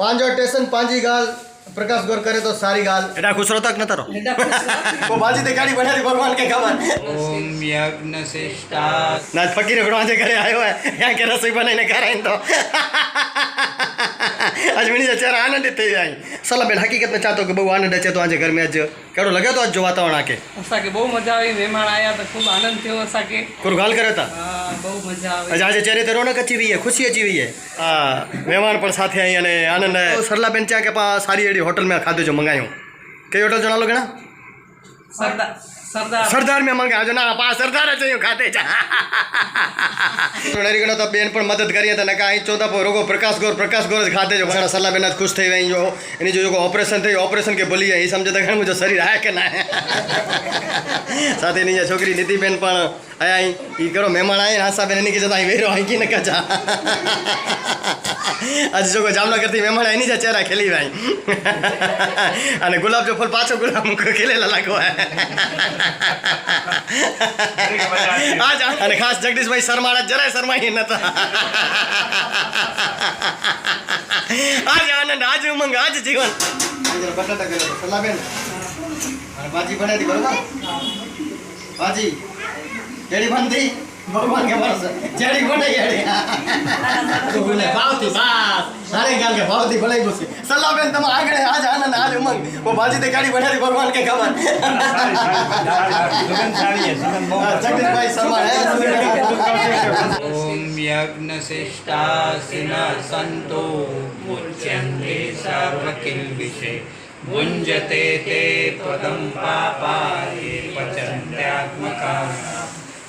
પાંજો station પાંજી પ્રકાશ ગોર કરે તો સારી ગાલ. એડા ખુશ રહો તક ન તરો. ઓ બાજી તે ગાડી બનાવી ભગવાન કે ખબર ઓમ યજ્ઞ શ્રેષ્ઠા ના ફકીર ઘણો આજે ઘરે આવ્યો હે યા કે રસોઈ બનાવીને કરાય તો. આજ મિની ચહેરા આનંદિત થઈ જાય. સલા બેન હકીકતમાં ચાહતો કે બહુ આનંદ છે તો આજે ઘર મેં આજ કેડો લગ્યો તો આજ જો વાતાવરણ આકે. સાકે બહુ મજા આવી મહેમાન આયા તો ખૂબ આનંદ થયો સાકે કોર ગાલ કર્યો તા? હા બહુ મજા આવે. આજ આજે ચહેરે તે રોનક અચી રહી હે ખુશી અચી રહી હે મહેમાન પણ સાથે આવી અને આનંદ સરલા બેન ચા કે પા સારી એડી હોટલ में ખાધું જો મંગાયું કઈ હોટલ જણાલો ઘણા સરદાર સરદાર સરદાર મેં મંગાવ્યો છે ના પા સરદાર જ અહીં ખાતે છે નરી ગણો તો બેન પણ મદદ કરી હતા નકા અહીં ચોથા પર રોગો પ્રકાશ ગોર પ્રકાશ ગોર જ ખાતે જો ઘણા સલાહ બેન જ ખુશ થઈ વઈ જો એની જો ઓપરેશન થયું ઓપરેશન કે ભૂલી ગયા એ સમજે તો ઘણું મુજો શરીર આયા કે ના સાથે એની જે છોકરી નીતિબેન આયા અહીં એ કરો, મહેમાન આયા હાસા બેન એની જતા અહીં વેરો અહીં ન કચા આજે જો જામનગરથી મહેમાન એની જ ચહેરા ખેલી ભાઈ. અને ગુલાબ જો ફૂલ પાછો ગુલાબ ખેલેલા લાગો. આજ અને ખાસ જગદીશભાઈ શર્માળા જરાય શર્માઈ નતા. આજ આનંદ, આજ ઉમંગ, આજ જીવન. બટાટા કર્યો સલાબેન ભાજી બનાવી બરોબર? ભાજી. જેડી બંધી ભગવાન કે બરસ જેડી બનાવી એડી ભાવતી બસ. સારે ગાલ કે ભાવતી ભલાઈ ગયું સલ્લા બેન તમે આગળ આજ આનંદ આજ ઉમંગ. ઓ ભાજી તે ગાડી બનાવી ભગવાન કે ખબર. જગદીશભાઈ શર્મા હે ઓમ યજ્ઞ શ્રેષ્ઠાસિન સંતો મુચ્યન્તે વિશે. ભુંજતે તે પદમ પાપા એ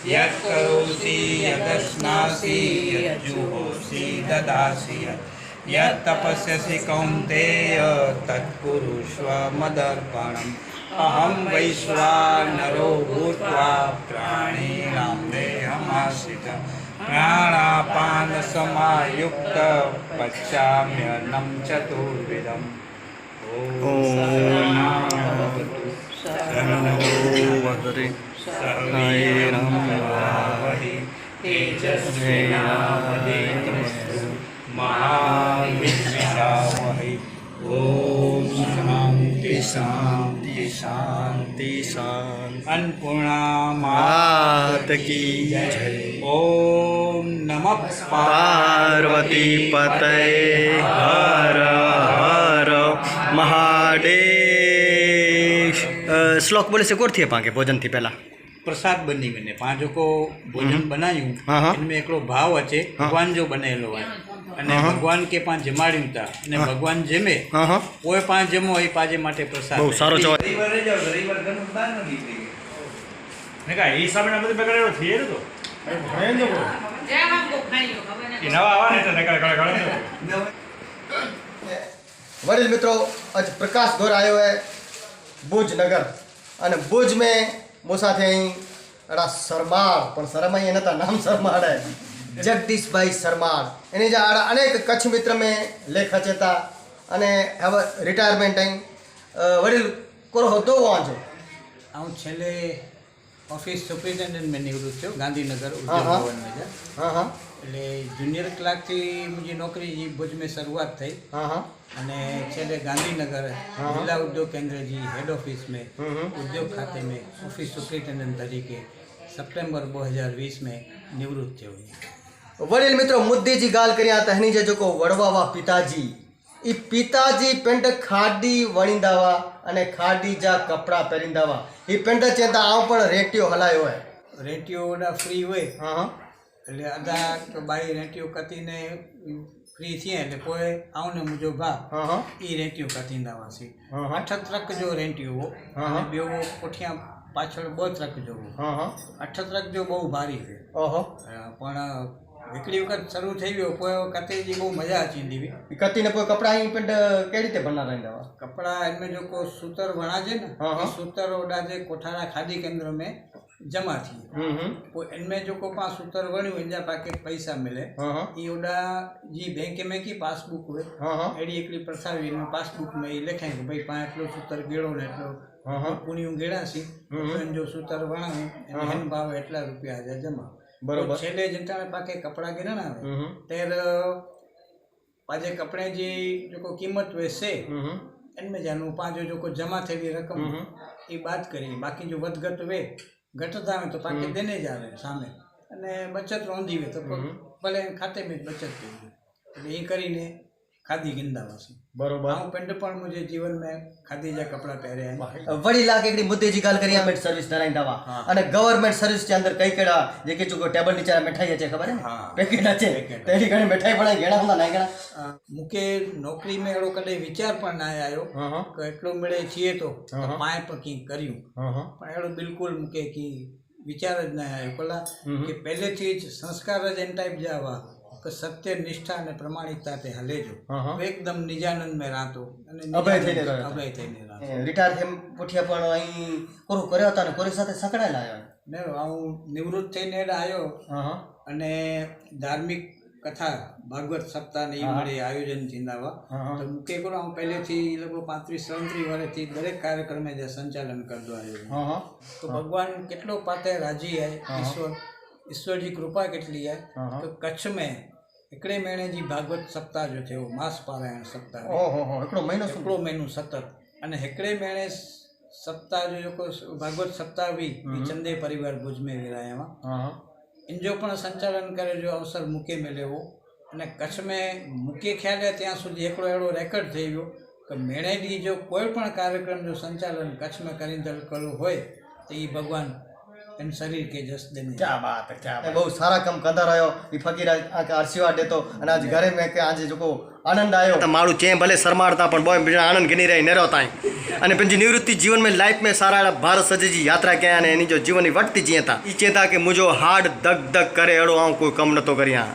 यत्करोसि यदश्नासि यज्जुहोसि ददासि यत् यत्तपस्यसि कौन्तेय तत्कुरुष्व मदर्पणम् अहं वैश्वानरो भूत्वा प्राणिनां देहमाश्रितम् प्राणापानसमायुक्त पश्चाम्यन्नं चतुर्विधम्। ॐ સહનાવતુ સહવીરમવાવહૈ તેજસ્વિનાવધીતમસ્તુ મહાવિદ્વિષાવહૈ ઓમ શાંતિ શાંતિ શાંતિ શાંતિ અન્નપૂર્ણા માત કી જય ઓમ નમઃ પાર્વતી પતય હર હર મહાદેવ કરીશ. શ્લોક બોલે છે કોરથી પાંકે ભોજનથી પહેલાં. પ્રસાદ બની બને પાંચો ભોજન બનાવ્યું એમાં એકલો ભાવ હશે ભગવાન જો બનેલો હોય. અને ભગવાન કે પાંચ જમાડ્યું તા. અને ભગવાન જમે. કોઈ પાંચ જમો એ પાંચે માટે પ્રસાદ બહુ સારો જવાબ. રવિવારે જાવ રવિવાર ઘરનું દાન નથી થઈ ને કા એ સામે બધું બગડેલો થઈ રહ્યો તો ભયંકર જય માં કો ખાઈ લો ખબર ને નવા આવા તો નકળ કળ કળ વડીલ મિત્રો આજ પ્રકાશ ઘર આવ્યો હે. ભુજનગર અને ભુજ મેં મો સાથે અહીં એડા શરમાળ પણ શરમાઈ એના તા નામ શરમાળ જગદીશભાઈ શરમાળ એની જે આડા અનેક કચ્છ મિત્ર મેં લેખ હચેતા અને હવે રિટાયરમેન્ટ અહીં વડીલ કોરો હતો વાંચો હું છેલ્લે ઓફિસ સુપ્રિન્ટેન્ડન્ટ મેં નિવૃત્ત થયો ગાંધીનગર ઉદ્યોગ ભવન હા હા. એટલે જુનિયર ક્લાર્કથી મુજી નોકરી ભુજ મેં શરૂઆત થઈ. હા હા. અને છેલ્લે ગાંધીનગર हाँ। જિલ્લા उद्योग केंद्र जी हेड ऑफिस में हम्म, हम्म। उद्योग खाते में ऑफिस सुप्रिंटेंडेंट तरीके सितंबर 2020 में निवृत्त थियो વડીલ મિત્રો મુદ્દે જી ગાલ કર્યા હતા એની જે જોકો વડવાવા પિતાજી એ પિતાજી પેન્ટ ખાડી વણીંદાવા અને ખાડી જા કપડા પહેરીંદાવા એ પેન્ટ ચેતા આવ પણ રેટિયો હલાયો હે રેટિયો ઓડા ફ્રી હોય હા હા એટલે અધા તો બાઈ રેટિયો કતીને ફ્રી થઈએ એટલે કોઈ આવને મુજબ ભાવ એ રેંટિયું કાઢી દાવાસી અઠ ટ્રક જો રેંટિયું અને બેવો કોઠિયા પાછળ બ ટ્રક જોવું. અઠ ટ્રક જો બહુ ભારી છે. પણ એકલી વખત શરૂ થઈ ગયો કોઈ કતીજી બહુ મજા હતી દીવી કતીને કોઈ કપડા અહીં પણ કેવી રીતે બનાવે કપડા એમને જો કોઈ સૂતર વણા છે ને સૂતર ઓડા જે કોઠારા ખાદી કેન્દ્ર મેં जमा थी इनमें जो को पास उतर वणियूं इन जा पाके पैसा मिले ई ओडा जी बैंक में की पासबुक हुए अहिड़ी हिकिड़ी प्रसावी में पासबुक में ई लिखाई की भई पाण एटलो सूतर गेड़ो ने एटलो पुणियूं गेड़ासीं उन्हनि जो सूतर वणायूं हिन भाव एटला रुपया जा जमा बराबरि छेले जिताणे पाके कपिड़ा गिरणा तेर पंहिंजे कपिड़े जी जेको क़ीमत वेसे इनमें जानो पंहिंजो जेको जमा थियली रक़म ई बात करी बाक़ी जो वधि घटि वे ઘટતા હોય તો પાકે દેને જ આવે સામે. અને બચત રોંધી હોય તો ભલે ખાતે में બચત થઈ ગઈ. એટલે એ કરીને खादी गिंदावासी बरोबर ऐं पिंड पण मुंहिंजे जीवन में खादी जा कपिड़ा पहिरिया आहिनि वरी लाख हिकिड़ी मुद्दे जी ॻाल्हि करी गवर्नमेंट सर्विस ठाराईंदा हुआ अने गवर्नमेंट सर्विस जे अंदरि कई कहिड़ा जेके चुको टेबल नीचे मिठाई अचे ख़बर आहे पैकेट अचे तहिड़ी घणी मिठाई पढ़ाई घणा हूंदा न घणा मूंखे नौकिरी में अहिड़ो कॾहिं वीचार पण न आयो की एतिरो मिड़े थिए थो पाए पकी करियूं पर अहिड़ो बिल्कुलु मूंखे की वीचार ज न आयो कला की पहिलें थी संस्कार जन टाइप जा हुआ કે સત્ય નિષ્ઠા અને પ્રમાણિકતાથી હલેજો એકદમ નિજાનંદ મેં રાતો અને અભય થઈને અભય થઈને રાતો રિટાયર થઈને પોઠિયા પણ અહીં કોરું કર્યો હતો અને કોરી સાથે સંકળાયેલા આવ્યો? ને હું નિવૃત્ત થઈને આવ્યો. અને ધાર્મિક કથા ભાગવત સપ્તાહની મારે આયોજન ચિંદાવા તો મુખ્ય કરો હું પહેલેથી એ લોકો પાંત્રીસ સાડત્રીસ વર્ષથી દરેક કાર્યક્રમે જે સંચાલન કરતો આવ્યો તો ભગવાન કેટલો પાતે રાજી આય ઈશ્વર? ईश्वर जी कृपा केटली आहे तो कच्छ में हिकिड़े महीने जी भागवत सप्ताह जो थियो मास पारायण सप्ताह हिकिड़ो महीनो हिकिड़ो महीनो सतत अने हिकिड़े महीने सप्ताह जो जेको भागवत सप्ताह बि चंदे परिवार भुज में विराया हुआ इन जो पण संचालन करे जो अवसर मूंखे मिलियो हो अने कच्छ में मूंखे ख़्यालु आहे ત્યાં સુધી हिकिड़ो अहिड़ो रेकॉर्ड થઈ वियो કે મેળે ॾींहुं जो કોઈ પણ કાર્યક્રમ जो સંચાલન કચ્છમાં કરી દલ કરવું હોય તો એ ભગવાન એમ શરીર કે જસદન ક્યા વાત ક્યા બહુ સારા કામ કરતા રહ્યો. એ ફકીર આશીર્વાદ દેતો. અને આજ ઘરે મેં કે આજે જોકો આનંદ આવ્યો મારું ચેમ ભલે શરમાડતા પણ બોય બીજા આનંદ ગણી રહી નરો તાઈ અને પછી નિવૃત્તિ જીવન મેં લાઈફ મેં સારા ભારત સજેજી યાત્રા કયા અને એની જો જીવનની વટતી જીતા એ ચેતા કે મુજો હાડ ધક ધક કરે એડો આવું કોઈ કમ નતો કર્યા.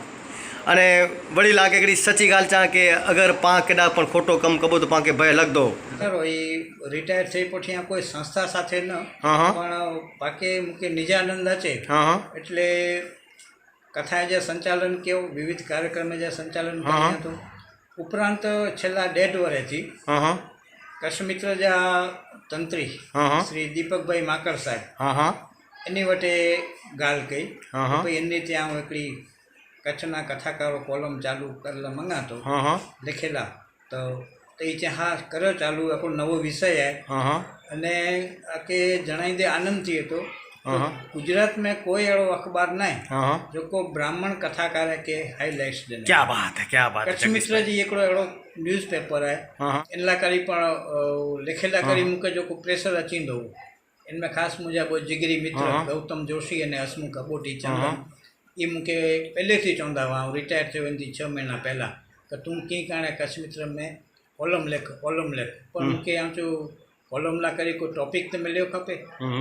અને વળી લાગે કે સચી ગાલ ચા કે અગર પા કેડા પણ ખોટો કમ કબો તો પા કે ભય લગદો દો એ રિટાયર થઈ પછી આ કોઈ સંસ્થા સાથે ન. પણ પાકે મુકે નિજાનંદ હશે. એટલે કથા જે સંચાલન કેવું વિવિધ કાર્યક્રમે જે સંચાલન કર્યું હતું ઉપરાંત છેલ્લા ડેઢ વર્ષથી કશમિત્ર જે તંત્રી શ્રી દીપકભાઈ માકર સાહેબ એની વટે ગાલ કહી એમની ત્યાં હું એકડી કચ્છના કથાકારો કોલમ ચાલુ કરેલા મંગાતો હા હા લખેલા તો તો એ ત્યાં હા કર્યો ચાલુ આપણો નવો વિષય आहे હા હા અને આ કે જણાવી દે આનંદ थी હતો હા હા गुजरात में कोई अहिड़ो अख़बार न आहे હા હા जेको ब्राह्मण कथाकार खे हाईलाइट्स ॾिने क्या बात है क्या बात है कच्छ मिश्र जी हिकिड़ो अहिड़ो न्यूज़ पेपर आहे हाँ हाँ इन लाइ करे पण अ, लिखियलु करे मूंखे जेको प्रेशर अची ईंदो हो इन में ख़ासि मुंहिंजा ॿ जिगरी मित्र हाँ। गौतम जोशी अने हसमुख अबोटी हाँ। એ મૂંखे પહેલેથી ચवंदा हुआ ऐं रिटायर थियो हिनजी छह महीना पहिला त तूं कीअं करणु कच्छ मित्र में कॉलम लेख कॉलम लेख पर मूंखे या चयो कॉलम लाइ करे कोई टॉपिक त मिलियो खपे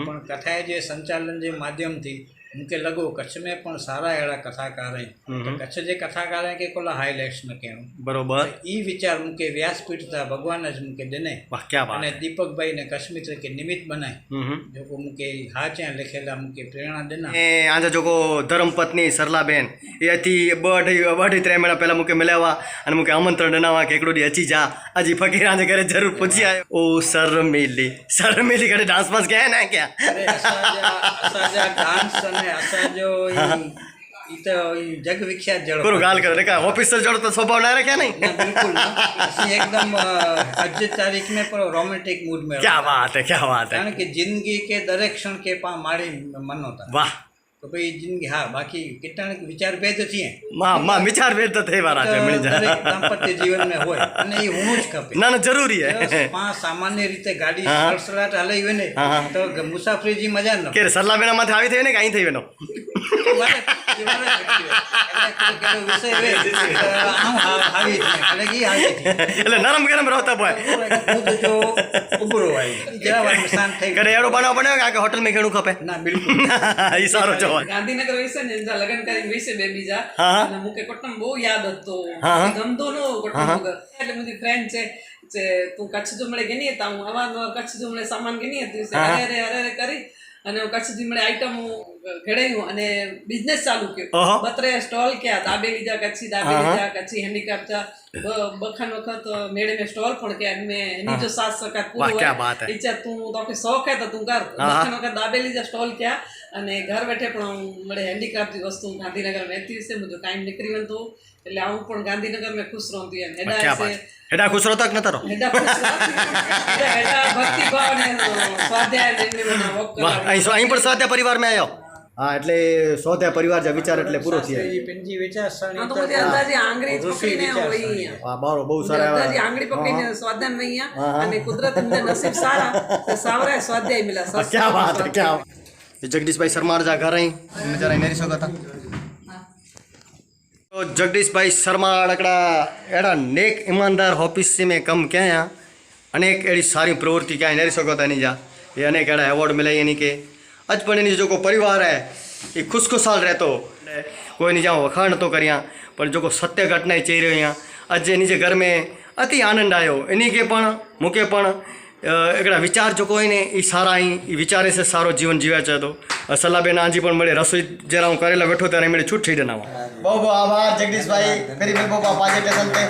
पर कथा जे संचालन जे माध्यम थी मूंखे लॻो कच्छ में पिणु सारा अहिड़ा कथाकार आहिनि कच्छ जे कथाकार खे कुल हाईलाइट्स न कयूं बराबरि ई वीचार मूंखे व्यासपीठ था भॻवान ज मूंखे ॾिनई अने दीपक भाई ने कश्मीर खे निमित बनाए जेको मूंखे हा चया लिखियल आहे मूंखे प्रेरणा ॾिना ऐं आंजा जेको धर्म पत्नी सरला बेन इहा थी ॿ अढाई ॿ अढाई टे महीना पहिला मूंखे मिलिया हुआ अने मूंखे आमंत्रण ॾिना हुआ की हिकिड़ो ॾींहुं अची जा अॼु फ़क़ीर जे करे ज़रूरु पुछी आयो ओ सर मिली सर मिली करे डांस वांस कया न कया डांस अरे असांजा असांजा डांस अने असांजो ई- ई त ई जग विख्यात जहिड़ो गुरु ॻाल्हि करे जेका ऑफिसर जहिड़ो त स्वभाव न रखिया नहीं न बिल्कुलु न असीं एकदम अ, अॼु जी तारीख़ में पर रोमेंटिक मूड में क्या रहंदा बात है क्या बात है કારણ કે જિંદગી કે દરેક ક્ષણ કે પા મારી મનો था वाह તો ભાઈ જિંદગી હા બાકી કેટલાક વિચાર ભેદ છીએ માં માં વિચાર ભેદ તો થઈ વાળા છે મણી જાય. દાંપત્ય જીવનમાં હોય અને એ હું જ ખપે. ના ના જરૂરી હે. માં સામાન્ય રીતે ગાડી સડસડાટ હલાઈ હોય ને તો મુસાફરી મજા ન કે સરલા બેના માથે આવી થઈ ને કે અહીં થઈ વેનો એટલે નરમ ગરમ રહેતા ભાઈ ઉભરો હોય. જરા વાર શાંત થઈ ઘરે એડો બનાવ બનાવ કે હોટલમાં ખેડું ખપે? ના બિલકુલ. ઈ સારો છો ગાંધીનગર વિશે ને એના લગ્ન કરી વિશે બે બીજા. અને મુકે કોટમ બહુ યાદ હતો. ગમતો નો કોટમ એટલે મુજી ફ્રેન્ડ છે જે તું કચ્છ જમણે ગની હતા? હું અવારનવાર કચ્છ જમણે સામાન ગની હતી. અરે અરે અરે કરી. અને હું કચ્છ જમણે આઈટમ ઘડાયું અને બિઝનેસ ચાલુ. કર્યો. બત્રે સ્ટોલ ક્યાં? દાબેલી જા કચ્છી દાબેલી જા કચ્છી હેન્ડીક્રાફ્ટ જા. બ- વખત મેળે મેં સ્ટોલ પણ ક્યાં? મેં એની જો સાત સકાર પૂરો. ઈચ્છા તું તો કે શોખ હે તો તું કર. બખન વખત દાબેલી જા સ્ટોલ ક્યાં? અને ઘર બેઠે પણ મળે હેન્ડીક્રાફ્ટની વસ્તુ ગાંધીનગર વહેતી હશે બધું ટાઈમ નીકળી વનતો એટલે આવું પણ ગાંધીનગર મેં ખુશ રહતી એમ. હેડા હશે હેડા ખુશ રહો? તક ન અહીં પણ સ્વાધ્યાય પરિવાર મેં આવ્યો હા એટલે સોતે પરિવાર જે વિચાર એટલે પૂરો થયો. પિંજી વિચાર સણી તો અંદાજે આંગળી પકડીને હોય હા બારો બહુ સારા અંદાજે આંગળી પકડીને સ્વાદન નહીં અને કુદરત નસીબ સારા. સાવરા સ્વાધ્યાય મિલા ક્યાં વાત ક્યાં ये जगदीश भाई शर्मा जा घर आई मैं जरा नहीं सको था तो जगदीश भाई शर्मा अड़कड़ा एड़ा नेक ईमानदार ऑफिस में कम क्या यहाँ अनेक एड़ी सारी प्रवृत्ति क्या नहीं सको था नहीं जा ये अनेक एड़ा एवॉर्ड मिला यानी के अज पण एनी जो को परिवार है ये खुशखुशाल रहतो कोई नहीं जाओ वखाण तो करिया पर जो को सत्य घटना चई रही यहाँ अज एनी जे घर में अति आनंद आयो इन्हीं के पण मूंखे पण અ, એકડા વિચાર જો હોય ને એ સારા અહીં એ વિચારે છે સારો જીવન જીવ્યા છે તો. સલાહબેન આજી પણ મળે. રસોઈ જ્યારે હું કરેલા બેઠો ત્યારે મળે છૂટ થઈ જનાવા બહુ બહુ આભાર જગદીશભાઈ. ફરી બહુ पे